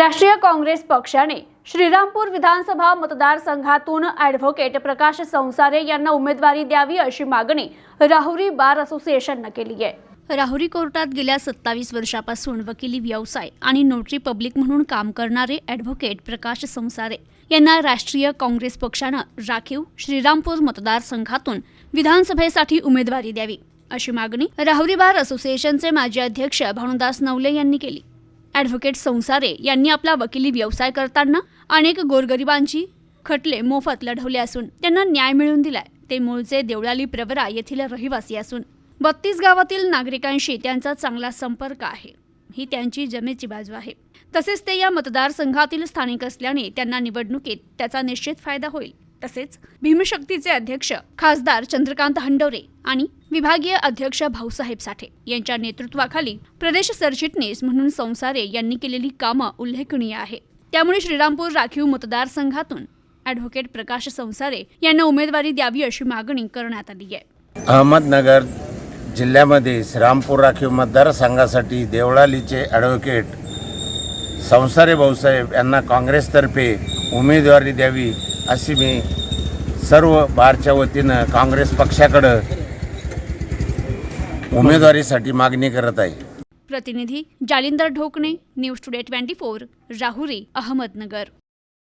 राष्ट्रीय काँग्रेस पक्षाने श्रीरामपूर विधानसभा मतदारसंघातून ॲडव्होकेट प्रकाश संसारे यांना उमेदवारी द्यावी अशी मागणी राहुरी बार असोसिएशननं केली आहे. राहुरी कोर्टात गेल्या सत्तावीस वर्षापासून वकिली व्यवसाय आणि नोटरी पब्लिक म्हणून काम करणारे ॲडव्होकेट प्रकाश संसारे यांना राष्ट्रीय काँग्रेस पक्षानं राखीव श्रीरामपूर मतदारसंघातून विधानसभेसाठी उमेदवारी द्यावी अशी मागणी राहुरी बार असोसिएशनचे माजी अध्यक्ष भानुदास नवले यांनी केली. ॲडव्होकेट संसारे यांनी आपला वकिली व्यवसाय करताना अनेक गोरगरिबांची खटले मोफत लढवले असून त्यांना न्याय मिळवून दिलाय. ते मूळचे देवळाली प्रवरा येथील रहिवासी असून बत्तीस गावातील नागरिकांशी त्यांचा चांगला संपर्क आहे. ही त्यांची जमेची बाजू आहे. तसेच ते या मतदारसंघातील स्थानिक असल्याने त्यांना निवडणुकीत त्याचा निश्चित फायदा होईल. तसेच भीमशक्तीचे अध्यक्ष खासदार चंद्रकांत हंडवरे आणि विभागीय अध्यक्ष भाऊसाहेब साठे यांच्या नेतृत्वाखाली प्रदेश सरचिटणीस म्हणून संसारे यांनी केलेली कामं उल्लेखनीय आहे. त्यामुळे श्रीरामपूर राखीव मतदारसंघातून ॲडव्होकेट प्रकाश संसारे यांना उमेदवारी द्यावी अशी मागणी करण्यात आली आहे. अहमदनगर जिल्ह्यामध्ये श्रीरामपूर राखीव मतदारसंघासाठी देवळालीचे ॲडव्होकेट संसारे भाऊसाहेब यांना काँग्रेसतर्फे उमेदवारी द्यावी अशी मी सर्व बारच्या वतीनं काँग्रेस पक्षाकडं उमेदवारीसाठी मागणी करत आहे. प्रतिनिधी Jalindar Dhokane news today twenty four Rahuri Ahmednagar.